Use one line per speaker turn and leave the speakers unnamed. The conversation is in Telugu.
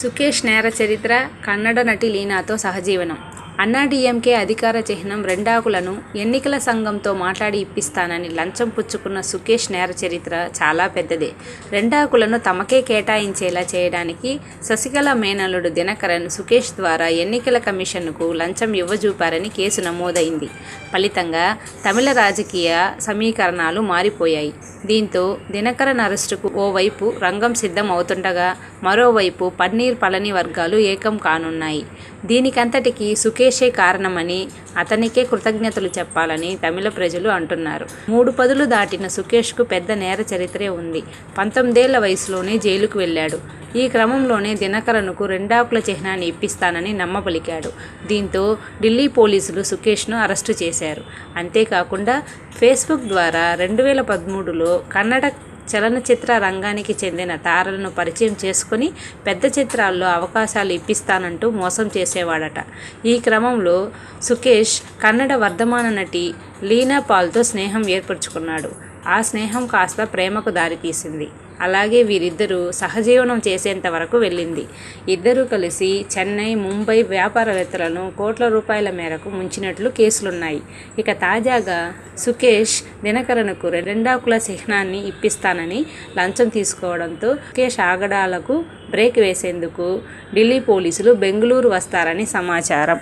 సుకేష్ నేర చరిత్ర కన్నడ నటి లీనాతో సహజీవనం అన్నాడీఎంకే అధికార చిహ్నం రెండాకులను ఎన్నికల సంఘంతో మాట్లాడి ఇప్పిస్తానని లంచం పుచ్చుకున్న సుకేష్ నేర చరిత్ర చాలా పెద్దదే. రెండాకులను తమకే కేటాయించేలా చేయడానికి శశికళ మేనలుడు దినకరన్ సుకేష్ ద్వారా ఎన్నికల కమిషన్కు లంచం ఇవ్వజూపారని కేసు నమోదైంది. ఫలితంగా తమిళ రాజకీయ సమీకరణాలు మారిపోయాయి. దీంతో దినకరన్ అరెస్టుకు ఓవైపు రంగం సిద్ధం అవుతుండగా మరోవైపు పన్నీర్ పళని వర్గాలు ఏకం కానున్నాయి. దీనికంతటికీ సుకేషే కారణమని అతనికే కృతజ్ఞతలు చెప్పాలని తమిళ ప్రజలు అంటున్నారు. మూడు పదులు దాటిన సుకేష్కు పెద్ద నేర చరిత్రే ఉంది. పంతొమ్మిదేళ్ళ వయసులోనే జైలుకు వెళ్ళాడు. ఈ క్రమంలోనే దినకరన్కు రెండాకుల చిహ్నాన్ని ఇప్పిస్తానని నమ్మబలికాడు దీంతో ఢిల్లీ పోలీసులు సుకేష్ను అరెస్టు చేశారు. అంతేకాకుండా ఫేస్బుక్ ద్వారా రెండు వేల పదమూడులో కన్నడ చలనచిత్ర రంగానికి చెందిన తారలను పరిచయం చేసుకుని పెద్ద చిత్రాల్లో అవకాశాలు ఇప్పిస్తానంటూ మోసం చేసేవాడట. ఈ క్రమంలో సుకేష్ కన్నడ వర్ధమాన నటి లీనా పాల్తో స్నేహం ఏర్పరచుకున్నాడు. ఆ స్నేహం కాస్త ప్రేమకు దారితీసింది. అలాగే వీరిద్దరూ సహజీవనం చేసేంత వరకు వెళ్ళింది. ఇద్దరూ కలిసి చెన్నై ముంబై వ్యాపారవేత్తలను కోట్ల రూపాయల మేరకు ముంచినట్లు కేసులున్నాయి. ఇక తాజాగా సుకేష్ దినకరణకు రెండాకుల చిహ్నాన్ని ఇప్పిస్తానని లంచం తీసుకోవడంతో సుకేష్ ఆగడాలకు బ్రేక్ వేసేందుకు ఢిల్లీ పోలీసులు బెంగళూరు వస్తారని సమాచారం.